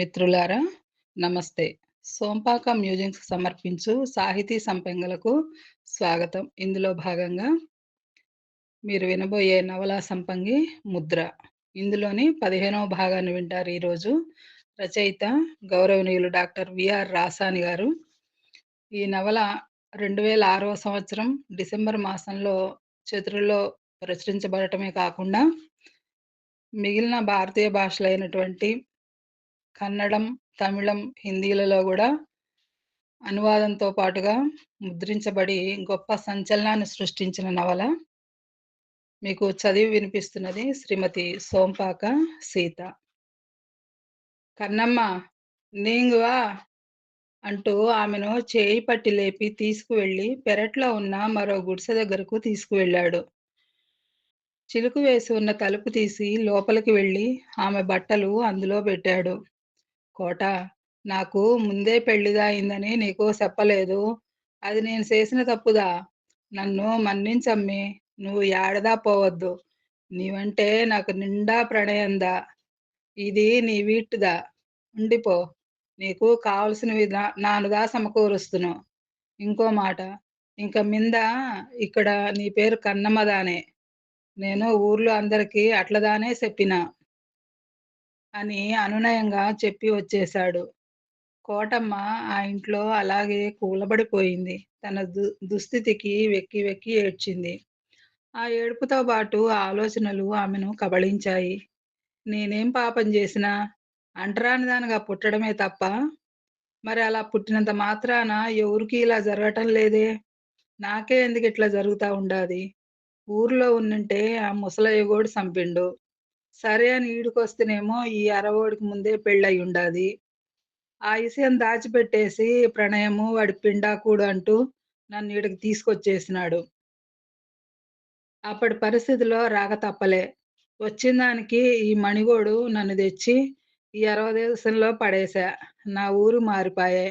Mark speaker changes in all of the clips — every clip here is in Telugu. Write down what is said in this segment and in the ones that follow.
Speaker 1: మిత్రులారా నమస్తే. సోంపాక మ్యూజిక్స్ సమర్పించు సాహితీ సంపెంగలకు స్వాగతం. ఇందులో భాగంగా మీరు వినబోయే నవలా సంపంగి 'ముద్ర'. ఇందులోని 15వ భాగాన్ని వింటారు ఈరోజు. రచయిత గౌరవనీయులు డాక్టర్ విఆర్ రాసాని గారు. ఈ నవల 2006వ సంవత్సరం డిసెంబర్ మాసంలో చతురులో ప్రచురించబడటమే కాకుండా మిగిలిన భారతీయ భాషలైనటువంటి కన్నడం, తమిళం, హిందీలలో కూడా అనువాదంతో పాటుగా ముద్రించబడి గొప్ప సంచలనాన్ని సృష్టించిన నవల. మీకు చదివి వినిపిస్తున్నది శ్రీమతి సోంపాక సీత. కన్నమ్మ నీంగువా అంటూ ఆమెను చేయి పట్టి లేపి తీసుకువెళ్ళి పెరట్లో ఉన్న మరో గుడిసె దగ్గరకు తీసుకువెళ్ళాడు. చిలుకు వేసి ఉన్న తలుపు తీసి లోపలికి వెళ్ళి ఆమె బట్టలు అందులో పెట్టాడు. కోట నాకు ముందే పెళ్ళిదా అయిందని నీకు చెప్పలేదు అది నేను చేసిన తప్పుదా? నన్ను మన్నించమ్మి నువ్వు యాడదా పోవద్దు. నీవంటే నాకు నిండా ప్రణయందా. ఇది నీ వీట్టుదా. ఉండిపో. నీకు కావలసిన విధా నానుదా సమకూరుస్తును. ఇంకో మాట ఇంక మింద ఇక్కడ నీ పేరు కన్నమ్మదానే. నేను ఊర్లో అందరికీ అట్లదానే చెప్పినా అని అనునయంగా చెప్పి వచ్చేశాడు. కోటమ్మ ఆ ఇంట్లో అలాగే కూలబడిపోయింది. తన దు దుస్థితికి వెక్కి వెక్కి ఏడ్చింది. ఆ ఏడుపుతో పాటు ఆలోచనలు ఆమెను కబళించాయి. నేనేం పాపం చేసినా? అంటరానిదానిగా పుట్టడమే తప్ప, మరి అలా పుట్టినంత మాత్రాన ఎవరికి ఇలా జరగటం లేదే? నాకే ఎందుకు ఇట్లా జరుగుతూ ఉండాది? ఊర్లో ఉన్నంటే ఆ ముసలయ్యగోడు చంపిండు సరే అని ఈడికొస్తేనేమో ఈ అరవోడికి ముందే పెళ్ళయ్యుండాది. ఆ ఇసయం దాచిపెట్టేసి ప్రణయము, వాడి పిండాకుడు అంటూ నన్ను ఈడికి తీసుకొచ్చేసినాడు. అప్పటి పరిస్థితిలో రాక తప్పలే. వచ్చిన దానికి ఈ మణిగోడు నన్ను తెచ్చి ఈ అరవ దేశంలో పడేశా. నా ఊరు మారిపాయే.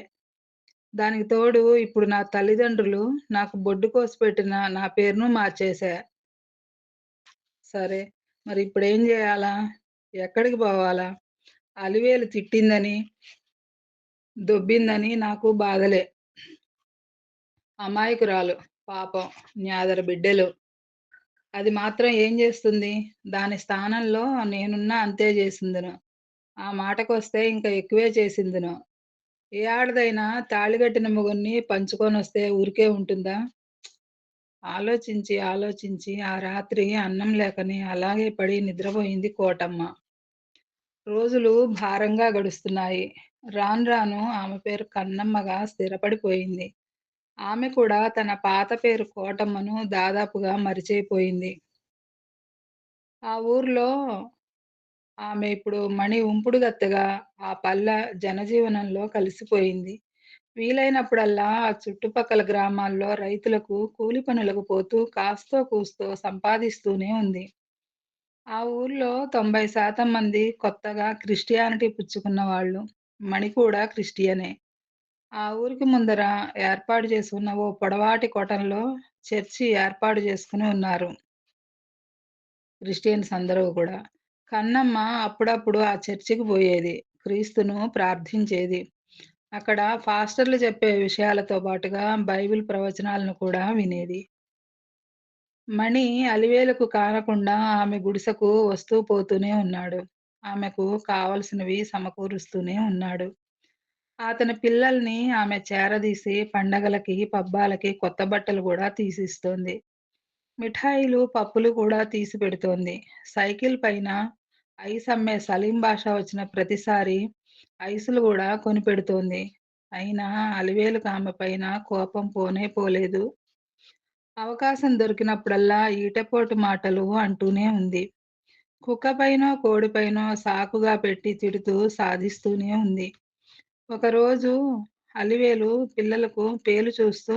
Speaker 1: దానికి తోడు ఇప్పుడు నా తల్లిదండ్రులు నాకు బొడ్డు కోసి పెట్టిన నా పేరును మార్చేశా. సరే మరి ఇప్పుడు ఏం చేయాలా ఎక్కడికి పోవాలా? అలివేలు తిట్టిందని, దొబ్బిందని నాకు బాధలే. అమాయకురాలు. పాపం న్యాదర బిడ్డలు అది మాత్రం ఏం చేస్తుంది దాని స్థానంలో నేనున్నా అంతే చేసిందను ఆ మాటకొస్తే ఇంకా ఎక్కువే చేసిందను ఏ ఆడదైనా తాళిగట్టిన మొగుణ్ణి పంచుకొనొస్తే ఊరికే ఉంటుందా? ఆలోచించి, ఆలోచించి ఆ రాత్రి అన్నం లేకనే అలాగే పడి నిద్రపోయింది కోటమ్మ. రోజులు భారంగా గడుస్తున్నాయి. రాను రాను ఆమె పేరు కన్నమ్మగా స్థిరపడిపోయింది. ఆమె కూడా తన పాత పేరు కోటమ్మను దాదాపుగా మరిచైపోయింది ఆ ఊర్లో ఆమె ఇప్పుడు మణి ఉంపుడుగత్తెగా ఆ పల్లె జనజీవనంలో కలిసిపోయింది. వీలైనప్పుడల్లా ఆ చుట్టుపక్కల గ్రామాల్లో రైతులకు కూలి పనులకు పోతూ కాస్తో కూస్తో సంపాదిస్తూనే ఉంది. ఆ ఊర్లో 90% మంది కొత్తగా క్రిస్టియానిటీ పుచ్చుకున్న వాళ్ళు మణి కూడా క్రిస్టియనే. ఆ ఊరికి ముందర ఏర్పాటు చేసుకున్న ఓ పొడవాటి కోటంలో చర్చి ఏర్పాటు చేసుకుని ఉన్నారు. క్రిస్టియన్స్ అందరూ కూడా కన్నమ్మ అప్పుడప్పుడు ఆ చర్చికి పోయేది. క్రీస్తును ప్రార్థించేది. అక్కడ ఫాస్టర్లు చెప్పే విషయాలతో పాటుగా బైబిల్ ప్రవచనాలను కూడా వినేది. మణి అలివేలకు కానకుండా ఆమె గుడిసెకు వస్తూ పోతూనే ఉన్నాడు. ఆమెకు కావలసినవి సమకూరుస్తూనే ఉన్నాడు. అతని పిల్లల్ని ఆమె చేరదీసి పండగలకి, పబ్బాలకి కొత్త బట్టలు కూడా తీసిస్తోంది. మిఠాయిలు, పప్పులు కూడా తీసి పెడుతోంది. సైకిల్ పైన ఐస్ అమ్మే సలీం భాష వచ్చిన ప్రతిసారి ఐసులు కూడా కొనిపెడుతోంది. అయినా అలివేలు ఆమె పైన కోపం పోనే పోలేదు. అవకాశం దొరికినప్పుడల్లా ఈటపోటు మాటలు అంటూనే ఉంది. కుక్కపైనో, కోడిపైనో సాకుగా పెట్టి తిడుతూ సాధిస్తూనే ఉంది. ఒకరోజు అలివేలు పిల్లలకు పేలు చూస్తూ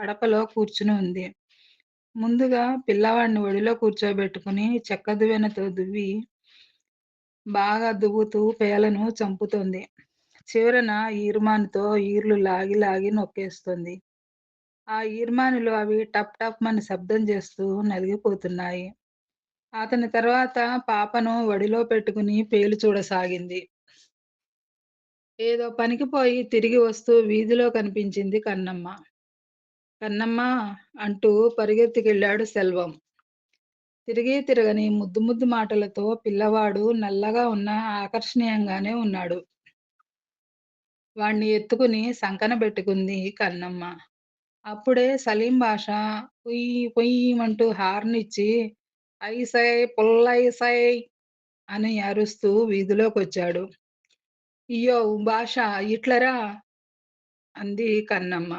Speaker 1: కడపలో కూర్చుని ఉంది. ముందుగా పిల్లవాడిని ఒడిలో కూర్చోబెట్టుకుని చెక్క దువ్వెనతో దువ్వి బాగా దువ్వుతూ పేలను చంపుతుంది చివరన ఈర్మానుతో ఈర్లు లాగి లాగి నొక్కేస్తుంది ఆ ఈర్మానులు అవి టప్ టప్ అని శబ్దం చేస్తూ నలిగిపోతున్నాయి. అతని తర్వాత పాపను వడిలో పెట్టుకుని పేలు చూడసాగింది. ఏదో పనికి పోయి తిరిగి వస్తూ వీధిలో కనిపించింది కన్నమ్మ. కన్నమ్మ అంటూ పరిగెత్తుకెళ్ళాడు సెల్వం. తిరిగి తిరగని ముద్దు ముద్దు మాటలతో పిల్లవాడు నల్లగా ఉన్న ఆకర్షణీయంగానే ఉన్నాడు. వాణ్ణి ఎత్తుకుని సంకన పెట్టుకుంది కన్నమ్మ. అప్పుడే సలీం భాష పొయ్యి పొయ్యమంటూ హార్న్ ఇచ్చి ఐసై పుల్లైసై అని అరుస్తూ వీధిలోకి వచ్చాడు అయ్యో భాష ఇట్లరా! అంది కన్నమ్మ.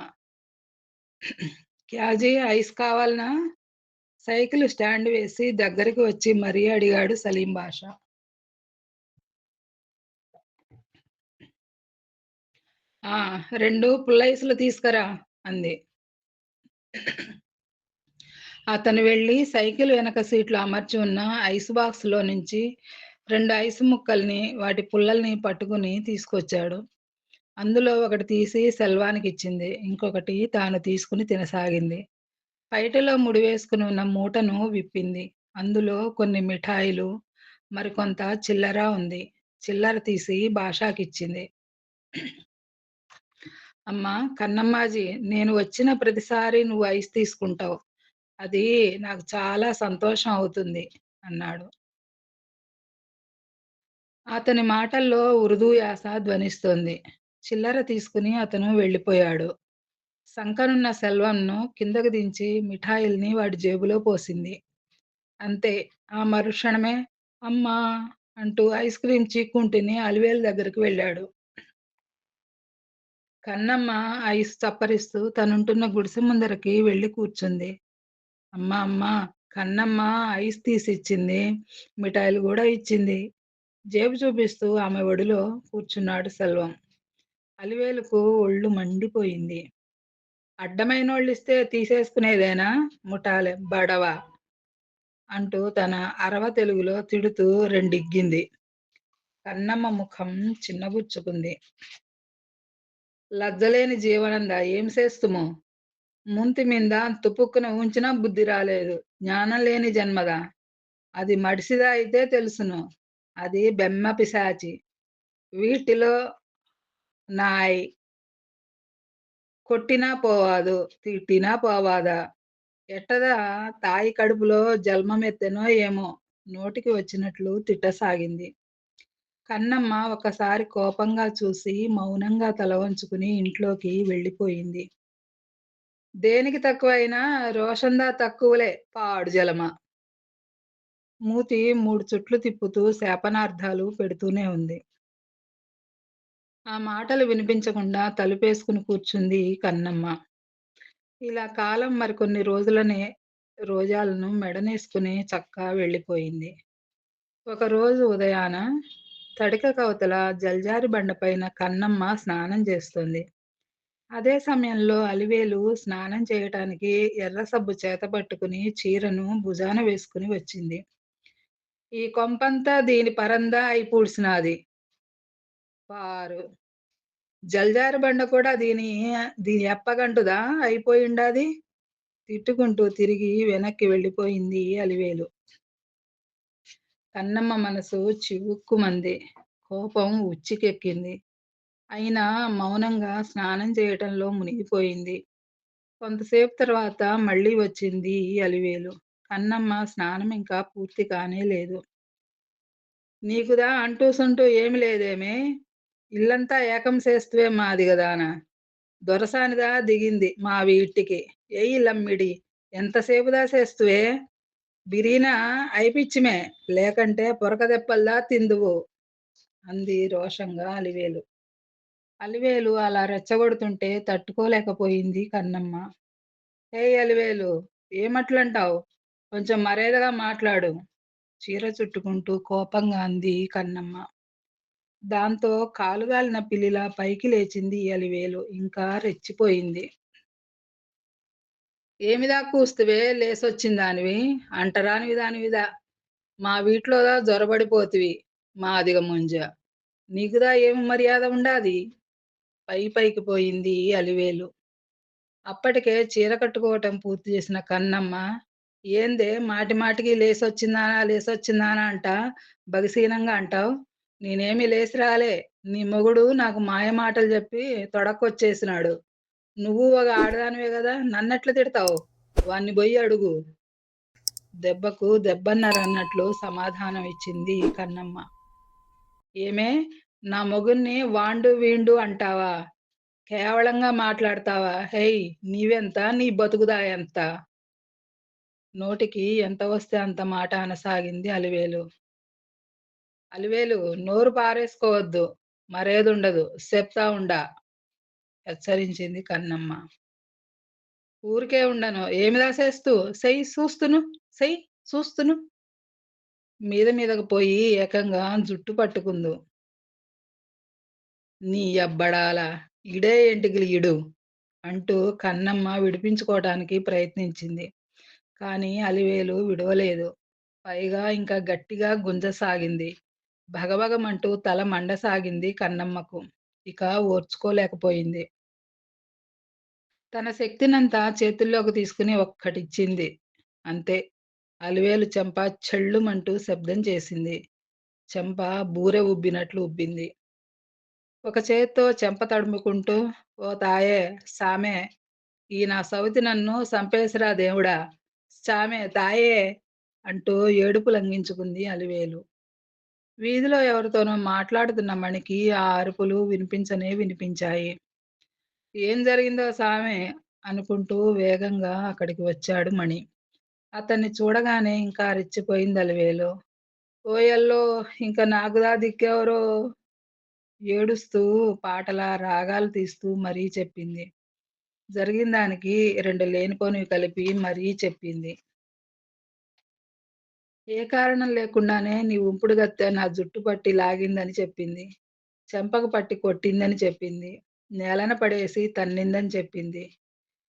Speaker 1: క్యాజీ ఐస్ కావాలనా సైకిల్ స్టాండ్ వేసి దగ్గరికి వచ్చి మరీ అడిగాడు సలీం బాషా. ఆ! రెండు పుల్లైసులు తీసుకురా! అంది. అతను వెళ్ళి సైకిల్ వెనక సీట్లో అమర్చి ఉన్న ఐస్ బాక్స్‌లో నుంచి రెండు ఐస్ ముక్కల్ని, వాటి పుల్లల్ని పట్టుకుని తీసుకొచ్చాడు. అందులో ఒకటి తీసి సెల్వానికి ఇచ్చింది ఇంకొకటి తాను తీసుకుని తినసాగింది. పైటలో ముడివేసుకుని ఉన్న మూటను విప్పింది. అందులో కొన్ని మిఠాయిలు, మరికొంత చిల్లర ఉంది. చిల్లర తీసి భాషాకిచ్చింది అమ్మా! కన్నమ్మాజీ! నేను వచ్చిన ప్రతిసారి నువ్వు ఐస్ తీసుకుంటావు. అది నాకు చాలా సంతోషం అవుతుంది అన్నాడు. అతని మాటల్లో ఉర్దూ యాస ధ్వనిస్తోంది. చిల్లర తీసుకుని అతను వెళ్ళిపోయాడు. సంకనున్న సెల్వంను కిందకు దించి మిఠాయిల్ని వాడి జేబులో పోసింది. అంతే. ఆ మరుక్షణమే అమ్మా! అంటూ ఐస్ క్రీమ్ చీక్కుంటిని అలివేలు దగ్గరికి వెళ్ళాడు. కన్నమ్మ ఐస్ చప్పరిస్తూ తనుంటున్న గుడిసె ముందరకి వెళ్ళి కూర్చుంది. అమ్మ అమ్మ కన్నమ్మ ఐస్ తీసిచ్చింది. మిఠాయిలు కూడా ఇచ్చింది. జేబు చూపిస్తూ ఆమె ఒడిలో కూర్చున్నాడు సెల్వం. అలివేలుకు ఒళ్ళు మండిపోయింది. అడ్డమైనోళ్ళిస్తే తీసేసుకునేదేనా ముఠాలే బడవ! అంటూ తన అరవ తెలుగులో తిడుతూ రెండిగ్గింది. కన్నమ్మ ముఖం చిన్నబుచ్చుకుంది. లజ్జలేని జీవనందా ఏం చేస్తుమో ముంతి మీద తుపుక్కున ఉంచినా బుద్ధి రాలేదు. జ్ఞానం లేని జన్మదా! అది మడిసిదా అయితే తెలుసును. అది బెమ్మ పిశాచి. వీటిలో నాయ్. కొట్టినా పోవాదు. తిట్టినా పోవాదా! ఎట్టదా తాయి కడుపులో జల్మమెత్తెనో ఏమో! నోటికి వచ్చినట్లు తిట్టసాగింది. కన్నమ్మ ఒకసారి కోపంగా చూసి మౌనంగా తల వంచుకుని ఇంట్లోకి వెళ్ళిపోయింది. దేనికి తక్కువైనా రోషందా తక్కువలే పాడు జలమ! మూతి మూడు చుట్లు తిప్పుతూ శాపనార్థాలు పెడుతూనే ఉంది. ఆ మాటలు వినిపించకుండా తలుపేసుకుని కూర్చుంది కన్నమ్మ. ఇలా కాలం మరికొన్ని రోజులనే రోజాలను మెడనేసుకుని చక్కా వెళ్ళిపోయింది. ఒకరోజు ఉదయాన తడికకవతల జల్జారి బండపైన కన్నమ్మ స్నానం చేస్తుంది అదే సమయంలో అలివేలు స్నానం చేయటానికి ఎర్ర సబ్బు చేతపట్టుకుని చీరను భుజాన వేసుకుని వచ్చింది. ఈ కొంపంతా దీని పరందా అయి పూడ్చినాది పారు! జల్జారు బండ కూడా దీని దీని ఎప్పగంటుదా అయిపోయిండాది తిట్టుకుంటూ తిరిగి వెనక్కి వెళ్ళిపోయింది అలివేలు. కన్నమ్మ మనసు చివుక్కుమంది. కోపం ఉచ్చికెక్కింది అయినా మౌనంగా స్నానం చేయటంలో మునిగిపోయింది. కొంతసేపు తర్వాత మళ్ళీ వచ్చింది అలివేలు. కన్నమ్మ స్నానం ఇంకా పూర్తి కానే లేదు. నీకుదా అంటూ సుంటూ ఏమి లేదేమే? ఇల్లంతా ఏకం చేస్తువే మాది మాదిగదాన! దొరసానిదా దిగింది మా వీటికి ఎయ్యి లమ్మిడి ఎంతసేపుదా చేస్తువే బిరీనా అయిపిచ్చిమే లేకంటే పొరకదెప్పల్లా తిందువు అంది రోషంగా అలివేలు. అలివేలు అలా రెచ్చగొడుతుంటే తట్టుకోలేకపోయింది కన్నమ్మ. ఏ అలివేలు! ఏమట్లంటావు కొంచెం మర్యాదగా మాట్లాడు చీర చుట్టుకుంటూ కోపంగా అంది కన్నమ్మ. దాంతో కాలుగాలిన పిల్లిలా పైకి లేచింది అలివేలు. ఇంకా రెచ్చిపోయింది. ఏమిదా కూస్తివే లేసొచ్చిందానివి? అంటరానివి దానివిదా! మా వీట్లోదా మా మాదిగ ముంజ! నీకుదా ఏమి మర్యాద ఉండాది? పై పైకి పోయింది అలివేలు. అప్పటికే చీర కట్టుకోవటం పూర్తి చేసిన కన్నమ్మ ఏందే మాటి మాటికి లేసొచ్చిందానా లేసొచ్చిందానా అంట బగసీనంగా అంటావు నేనేమి లేసి రాలే. నీ మొగుడు నాకు మాయ మాటలు చెప్పి తొడక్కొచ్చేసినాడు. నువ్వు ఒక ఆడదానివే కదా నన్నెట్లు తిడతావు? వాణ్ణి బొయ్యి అడుగు. దెబ్బకు దెబ్బన్నారన్నట్లు సమాధానం ఇచ్చింది కన్నమ్మ. ఏమే! నా మొగుణ్ణి వాండు వీండు అంటావా? కేవలంగా మాట్లాడతావా? హేయ్! నీవెంత? నీ బతుకుదా ఎంత నోటికి ఎంత వస్తే అంత మాట అనసాగింది అలివేలు. అలివేలు నోరు పారేసుకోవద్దు. మరేదుండదు. చెప్తా ఉండా హెచ్చరించింది కన్నమ్మ. ఊరికే ఉండను. ఏమి దాసేస్తూ? సెయ్ చూస్తును సెయ్ చూస్తును మీద మీదకు పోయి ఏకంగా జుట్టు పట్టుకుందు. నీ అబ్బడాల ఈడే ఎంటికలు ఈడు! అంటూ కన్నమ్మ విడిపించుకోవటానికి ప్రయత్నించింది. కానీ అలివేలు విడవలేదు. పైగా ఇంకా గట్టిగా గుంజసాగింది. భగభగమంటూ తల మండసాగింది కన్నమ్మకు. ఇక ఓర్చుకోలేకపోయింది. తన శక్తినంతా చేతుల్లోకి తీసుకుని ఒక్కటిచ్చింది. అంతే. అలివేలు చెంప చెళ్ళుమంటూ శబ్దం చేసింది. చెంప బూరె ఉబ్బినట్లు ఉబ్బింది. ఒక చేత్తో చెంప తడుముకుంటూ ఓ తాయే సామే ఈ నా సౌతి నన్ను సంపేసిరా దేవుడా! సామే తాయే అంటూ ఏడుపు లంఘించుకుంది అలివేలు. వీధిలో ఎవరితోనో మాట్లాడుతున్న మణికి ఆ అరుపులు వినిపించనే వినిపించాయి. ఏం జరిగిందో సామె అనుకుంటూ వేగంగా అక్కడికి వచ్చాడు మణి. అతన్ని చూడగానే ఇంకా రెచ్చిపోయింది అలివేలు. ఓయల్లో ఇంకా నాకుదా దిక్కెవరో ఏడుస్తూ పాటలా రాగాలు తీస్తూ మరీ చెప్పింది. జరిగిన దానికి రెండు లేనిపోనివి కలిపి మరీ చెప్పింది. ఏ కారణం లేకుండానే నీ ఉంపుడు గత్తె నా జుట్టు పట్టి లాగిందని చెప్పింది. చెంపకు పట్టి కొట్టిందని చెప్పింది. నేలన పడేసి తన్నిందని చెప్పింది.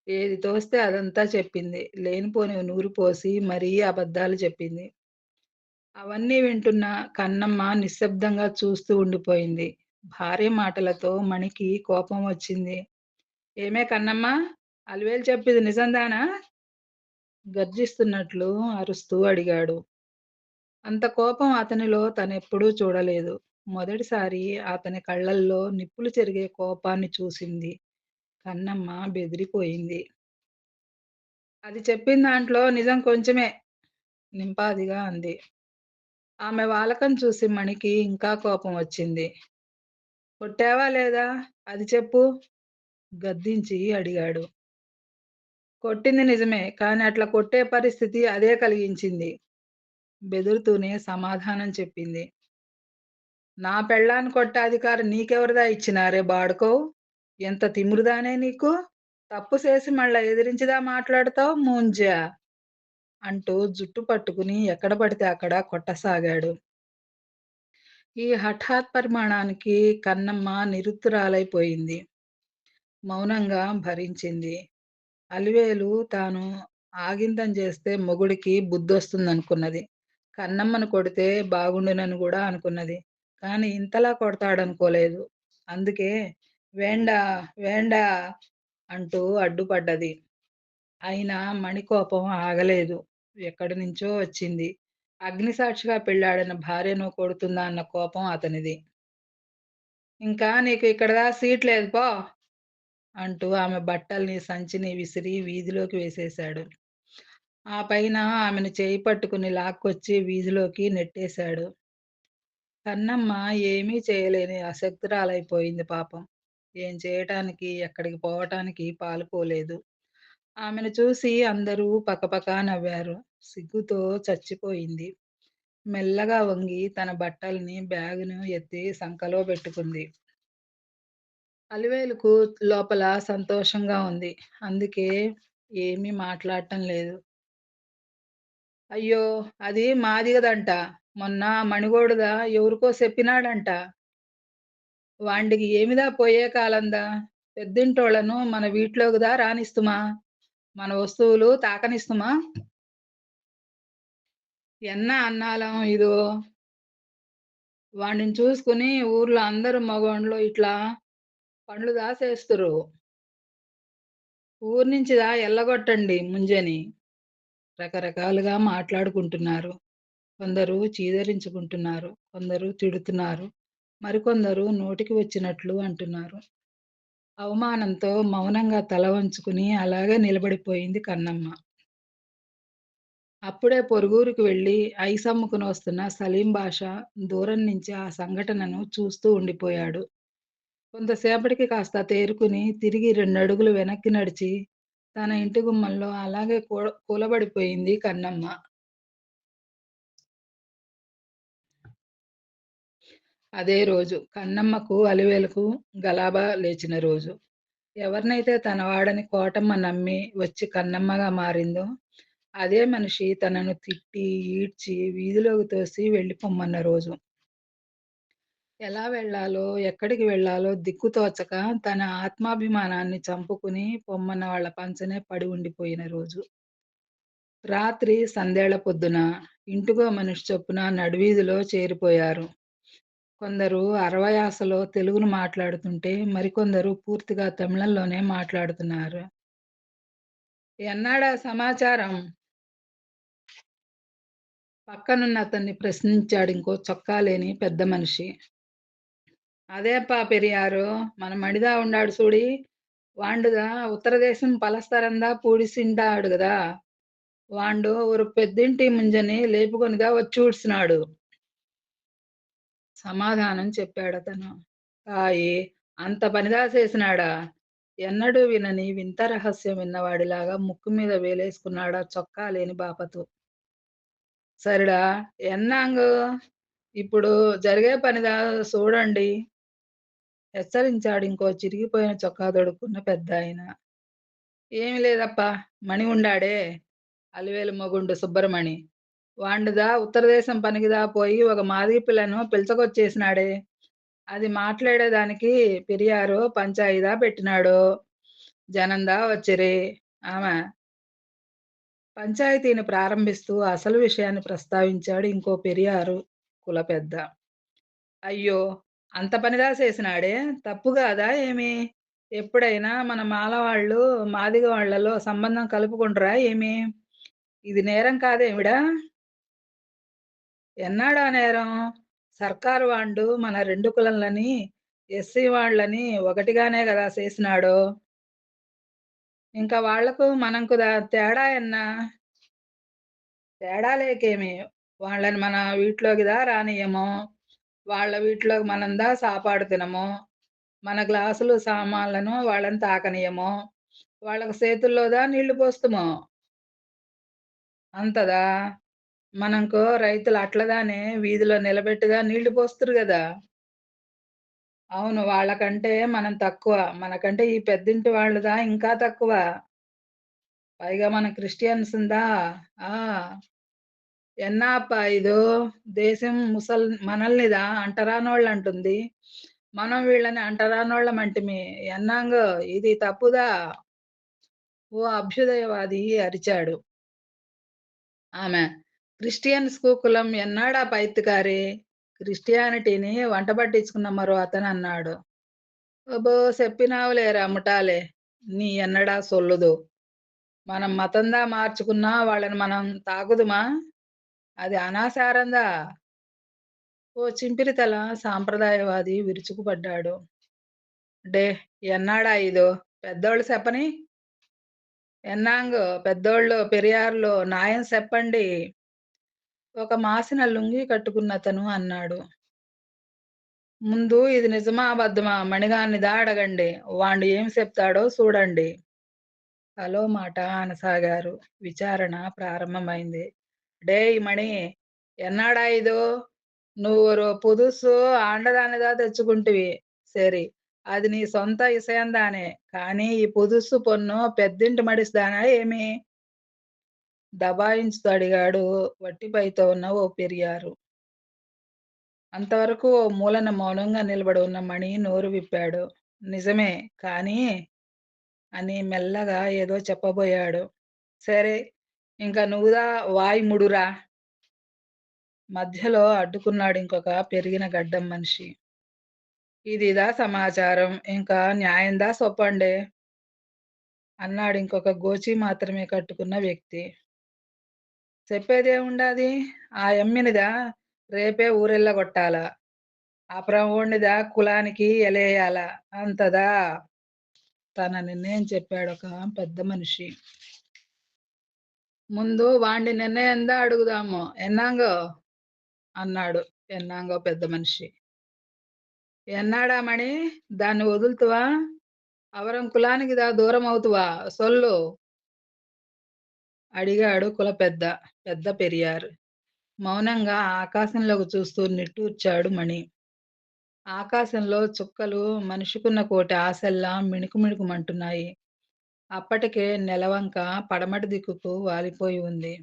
Speaker 1: ఏది తోస్తే అదంతా చెప్పింది. లేనిపోనివి నూరిపోసి మరీ అబద్ధాలు చెప్పింది. అవన్నీ వింటున్న కన్నమ్మ నిశ్శబ్దంగా చూస్తూ ఉండిపోయింది. భార్య మాటలతో మణికి కోపం వచ్చింది. ఏమే కన్నమ్మ! అలివేలు చెప్పింది నిజందానా? గర్జిస్తున్నట్లు అరుస్తూ అడిగాడు. అంత కోపం అతనిలో తనెప్పుడూ చూడలేదు. మొదటిసారి అతని కళ్ళల్లో నిప్పులు చెరిగే కోపాన్ని చూసింది. కన్నమ్మ బెదిరిపోయింది. అది చెప్పిన దాంట్లో నిజం కొంచెమే నింపాదిగా అంది. ఆమె వాలకం చూసి మణికి ఇంకా కోపం వచ్చింది. కొట్టావా లేదా? అది చెప్పు గద్దించి అడిగాడు. కొట్టింది నిజమే. కానీ అట్లా కొట్టే పరిస్థితి అదే కలిగించింది. బెదురుతూనే సమాధానం చెప్పింది. నా పెళ్ళాన్ని కొట్టే అధికారం నీకెవరిదా ఇచ్చినారే బాడుకో ఎంత తిమురుదానే నీకు? తప్పు చేసి మళ్ళా ఎదిరించిదా మాట్లాడతావు మూంజా! అంటూ జుట్టు పట్టుకుని ఎక్కడ పడితే అక్కడ కొట్టసాగాడు. ఈ హఠాత్ పరిమాణానికి కన్నమ్మ నిరుత్తురాలైపోయింది మౌనంగా భరించింది. అలివేలు తాను ఆగింతం చేస్తే మొగుడికి బుద్ధొస్తుందనుకున్నది. కన్నమ్మను కొడితే బాగుండునని కూడా అనుకున్నది. కానీ ఇంతలా కొడతాడనుకోలేదు. అందుకే వేండా వేండా అంటూ అడ్డుపడ్డది. అయినా మణి కోపం ఆగలేదు. ఎక్కడినుంచో వచ్చింది. అగ్నిసాక్షిగా పెళ్ళాడిన భార్యను కొడుతుందా అన్న కోపం అతనిది. ఇంకా నీకు ఇక్కడదా సీట్ లేదు పో! అంటూ ఆమె బట్టల్ని, సంచిని విసిరి వీధిలోకి వేసేశాడు. ఆ పైన ఆమెను చేయి పట్టుకుని లాక్కొచ్చి వీధిలోకి నెట్టేశాడు. కన్నమ్మ ఏమీ చేయలేని అశక్తురాలైపోయింది పాపం. ఏం చేయటానికి, ఎక్కడికి పోవటానికి పాలుపోలేదు. ఆమెను చూసి అందరూ పకపకా నవ్వారు. సిగ్గుతో చచ్చిపోయింది. మెల్లగా వంగి తన బట్టల్ని, బ్యాగును ఎత్తి సంకలో పెట్టుకుంది అలివేలుకు లోపల సంతోషంగా ఉంది. అందుకే ఏమీ మాట్లాడటం లేదు. అయ్యో! అది మాదిగదంట. మొన్న మణిగోడుదా ఎవరికో చెప్పినాడంట వాండికి ఏమిదా పోయే కాలందా? పెద్దింటోళ్ళను మన వీటిలోకిదా రానిస్తుమా? మన వస్తువులు తాకనిస్తుమా? ఎన్న అన్నాలం ఇదో! వాడిని చూసుకుని ఊర్లో అందరు మగోండ్లు ఇట్లా పండ్లు దాసేస్తురు. దా ఎల్లగొట్టండి ముంజని. రకరకాలుగా మాట్లాడుకుంటున్నారు. కొందరు చీదరించుకుంటున్నారు. కొందరు తిడుతున్నారు. మరికొందరు నోటికి వచ్చినట్లు అంటున్నారు. అవమానంతో మౌనంగా తల వంచుకుని అలాగే నిలబడిపోయింది కన్నమ్మ. అప్పుడే పొరుగురికి వెళ్ళి ఐసమ్ముకుని వస్తున్న సలీం బాషా దూరం నుంచి ఆ సంఘటనను చూస్తూ ఉండిపోయాడు. కొంతసేపటికి కాస్త తేరుకుని తిరిగి రెండు అడుగులు వెనక్కి నడిచి తన ఇంటి గుమ్మంలో అలాగే కూలబడిపోయింది కన్నమ్మ. అదే రోజు కన్నమ్మకు అలివేలకు గలాబా లేచిన రోజు. ఎవరినైతే తనవాడని కోటమ్మ నమ్మి వచ్చి కన్నమ్మగా మారిందో, అదే మనిషి తనను తిట్టి, ఈడ్చి వీధిలోకి తోసి వెళ్ళిపోమ్మన్న రోజు. ఎలా వెళ్ళాలో, ఎక్కడికి వెళ్ళాలో దిక్కుతోచక తన ఆత్మాభిమానాన్ని చంపుకుని పొమ్మన్న వాళ్ళ పంచనే పడి ఉండిపోయిన రోజు. రాత్రి సందేళ్ళ పొద్దున ఇంటికో మనిషి చొప్పున నడివీధిలో చేరిపోయారు. కొందరు అరవయాసలో తెలుగును మాట్లాడుతుంటే, మరికొందరు పూర్తిగా తమిళంలోనే మాట్లాడుతున్నారు. ఎన్నాడా సమాచారం? పక్కనున్న అతన్ని ప్రశ్నించాడింకో చొక్కా లేని పెద్ద మనిషి. అదేపా పెరియారు, మన మడిదా ఉండాడు సూడి, వాండుగా ఉత్తరదేశం పలస్తరందా పూడిసిండాడు కదా వాండు ఒక పెద్దింటి ముంజని లేపుకొనిగా వచ్చి వచ్చూడ్సినాడు. సమాధానం చెప్పాడు అతను తాయి అంత పనిదా చేసినాడా? ఎన్నడూ వినని వింత రహస్యం విన్నవాడిలాగా ముక్కు మీద వేలేసుకున్నాడా చొక్కా లేని బాపతు. సరిడా ఎన్నాంగు ఇప్పుడు జరిగే పనిదా హెచ్చరించాడు ఇంకో చిరిగిపోయిన చొక్కా తొడుక్కున్న పెద్దాయన. ఏమి లేదప్పా మణి ఉండాడే అలివేలు మొగుండు సుబ్బరమణి. వాండుదా ఉత్తరదేశం పనికిదా పోయి ఒక మాదిగ పిల్లను పిలుచకొచ్చేసినాడే అది మాట్లాడేదానికి పెరియారు పంచాయిదా పెట్టినాడు. జనందా వచ్చిరి. ఆమె పంచాయితీని ప్రారంభిస్తూ అసలు విషయాన్ని ప్రస్తావించాడు ఇంకో పెరియారు కుల పెద్ద అయ్యో అంత పనిదా చేసినాడే తప్పు కాదా ఏమి? ఎప్పుడైనా మన మాలవాళ్ళు మాదిగ వాళ్ళలో సంబంధం కలుపుకుంటారా ఏమి? ఇది నేరం కాదేమిడా? ఎన్నాడా నేరం? సర్కారు వాండు మన రెండు కులంలని ఎస్సీ వాళ్ళని ఒకటిగానే కదా చేసినాడు. ఇంకా వాళ్ళకు మనంకుదా తేడా ఎన్నా? తేడా లేకేమి వాళ్ళని మన వీట్లోకిదా రానియమో వాళ్ళ వీట్లోకి మనందా సాపాడు తినము. మన గ్లాసులు సామాన్లను వాళ్ళని తాకనియ్యము. వాళ్ళకు సేతుల్లోదా నీళ్ళు పోస్తుము. అంతదా? మనకు రైతులు అట్లదానే వీధిలో నిలబెట్టిదా నీళ్ళు పోస్తారు కదా అవును వాళ్ళకంటే మనం తక్కువ. మనకంటే ఈ పెద్దింటి వాళ్ళుదా ఇంకా తక్కువ. పైగా మన క్రిస్టియన్స్ ఉందా ఆ! ఎన్నాపా ఇదో దేశం ముసల్ మనల్నిదా అంటరానోళ్ళంటుంది. మనం వీళ్ళని అంటరానోళ్ళమంటిమి. ఎన్నాంగ ఇది తప్పుదా? ఓ అభ్యుదయవాది అరిచాడు. ఆమె క్రిస్టియన్స్‌కు కులం ఎన్నాడా పైత్తుకారి క్రిస్టియానిటీని వంట పట్టించుకున్న మరో అతను అన్నాడు అబ్బో చెప్పినావులేరా ముఠాలే నీ ఎన్నడా సొల్లుదు. మనం మతందా మార్చుకున్నా వాళ్ళని మనం తాగుదుమా అది అనాసారంగా ఓ చింపిరితల సాంప్రదాయవాది విరుచుకుపడ్డాడు. డే ఎన్నాడా ఇదో పెద్దోళ్ళు చెప్పని ఎన్నాంగు పెద్దోళ్ళు పెరియార్లు నాయం చెప్పండి ఒక మాసిన లుంగీ కట్టుకున్నతను అన్నాడు. ముందు ఇది నిజమా అబద్ధమా మణిగానిదా అడగండి. వాండు ఏం చెప్తాడో చూడండి హలో మాట అనసాగారు. విచారణ ప్రారంభమైంది. డేయ్ మణి ఎన్నాడా ఇదో నువ్వు పుదుసు ఆండదానిదా తెచ్చుకుంటివి సరి అది నీ సొంత ఇసయందానే కానీ ఈ పుదుసు పొన్ను పెద్దింటి మడిసిదానా ఏమి? దబాయించుతూ అడిగాడు వట్టిపైతో ఉన్న ఓ పెరియారు. అంతవరకు ఓ మూలన మౌనంగా నిలబడి ఉన్న మణి నోరు విప్పాడు. నిజమే కానీ అని మెల్లగా ఏదో చెప్పబోయాడు. సరే ఇంకా నువ్వుదా వాయి ముడురా! మధ్యలో అడ్డుకున్నాడింకొక పెరిగిన గడ్డం మనిషి. ఇదిదా సమాచారం. ఇంకా న్యాయందా అన్నాడు ఇంకొక గోచి మాత్రమే కట్టుకున్న వ్యక్తి. చెప్పేదేముండాది? ఆ ఎమ్మినిదా రేపే ఊరెళ్ళగొట్టాల. అప్రమోడిదా కులానికి ఎలేయాలా అంతదా తన నిర్ణయం చెప్పాడు ఒక పెద్ద మనిషి ముందు వాణ్ణి నిర్ణయందా అడుగుదాము. ఎన్నాంగో? అన్నాడు ఎన్నాంగో పెద్ద మనిషి. ఎన్నాడా మణి? దాన్ని వదులుతువా? అవరం కులానికి దా దూరం అవుతువా? సొల్లు. అడిగాడు కుల పెద్ద పెద్ద పెరియారు. మౌనంగా ఆకాశంలోకి చూస్తూ నిట్టూర్చాడు మణి. ఆకాశంలో చుక్కలు మనిషికున్న కోటి ఆశల్లా మిణుకు మిణుకుమంటున్నాయి. అప్పటికే నెలవంక పడమటి దిక్కుకు వాలిపోయి ఉంది.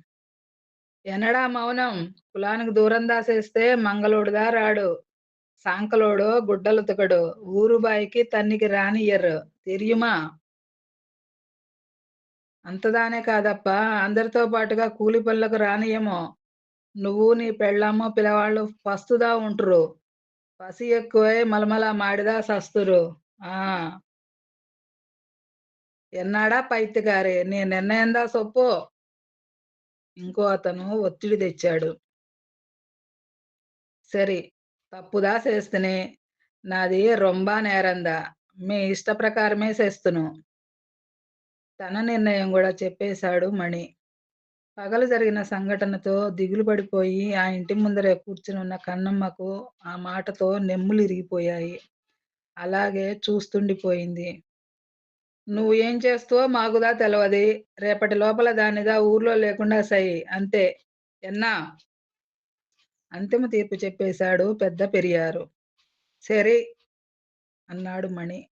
Speaker 1: ఎనడా మౌనం? కులానికి దూరం దాసేస్తే మంగళోడుదా రాడు. సాంకలోడు గుడ్డలుతకడు. ఊరుబాయికి తన్నికి రానియ్యరు తెరియుమా? అంతదానే కాదప్పా. అందరితో పాటుగా కూలి పనులకు రానియమో. నువ్వు నీ పెళ్ళామో పిల్లవాళ్ళు పస్తుదా ఉంటురు. పసి ఎక్కువై మలమల మాడిదా సస్తురు. ఆ ఎన్నాడా పైత్తిగారే నీ నిర్ణయందా సొప్పు? ఇంకో అతను ఒత్తిడి తెచ్చాడు. సరి తప్పుదా చేస్తేనే? నాది రొంబా నేరందా? మీ ఇష్ట ప్రకారమే చేస్తును. తన నిర్ణయం కూడా చెప్పేశాడు మణి. పగలు జరిగిన సంఘటనతో దిగులు పడిపోయి ఆ ఇంటి ముందరే కూర్చుని ఉన్న కన్నమ్మకు ఆ మాటతో నెమ్ములు ఇరిగిపోయాయి. అలాగే చూస్తుండిపోయింది. నువ్వు ఏం చేస్తావో మాకుదా తెలవది. రేపటి లోపల దానిదా ఊర్లో లేకుండా సై అంతే. ఎన్నా? అంతిమ తీర్పు చెప్పేశాడు పెద్ద పెరియారు. సరే అన్నాడు మణి.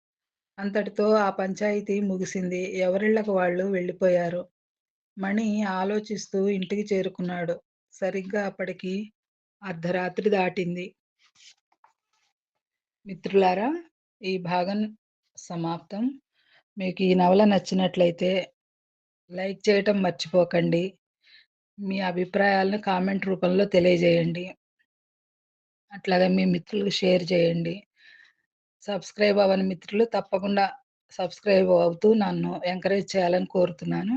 Speaker 1: అంతటితో ఆ పంచాయతీ ముగిసింది. ఎవరిళ్ళకు వాళ్ళు వెళ్ళిపోయారు? మణి ఆలోచిస్తూ ఇంటికి చేరుకున్నాడు. సరిగ్గా అప్పటికి అర్ధరాత్రి దాటింది. మిత్రులారా ఈ భాగం సమాప్తం. మీకు ఈ నవల నచ్చినట్లయితే లైక్ చేయటం మర్చిపోకండి. మీ అభిప్రాయాలను కామెంట్ రూపంలో తెలియజేయండి. అట్లాగే మీ మిత్రులకు షేర్ చేయండి. సబ్స్క్రైబ్ అవ్వని మిత్రులు తప్పకుండా సబ్స్క్రైబ్ అవుతూ నన్ను ఎంకరేజ్ చేయాలని కోరుతున్నాను.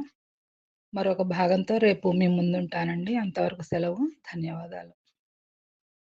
Speaker 1: మరొక భాగంతో రేపు మీ ముందుంటానండి. అంతవరకు సెలవు. ధన్యవాదాలు.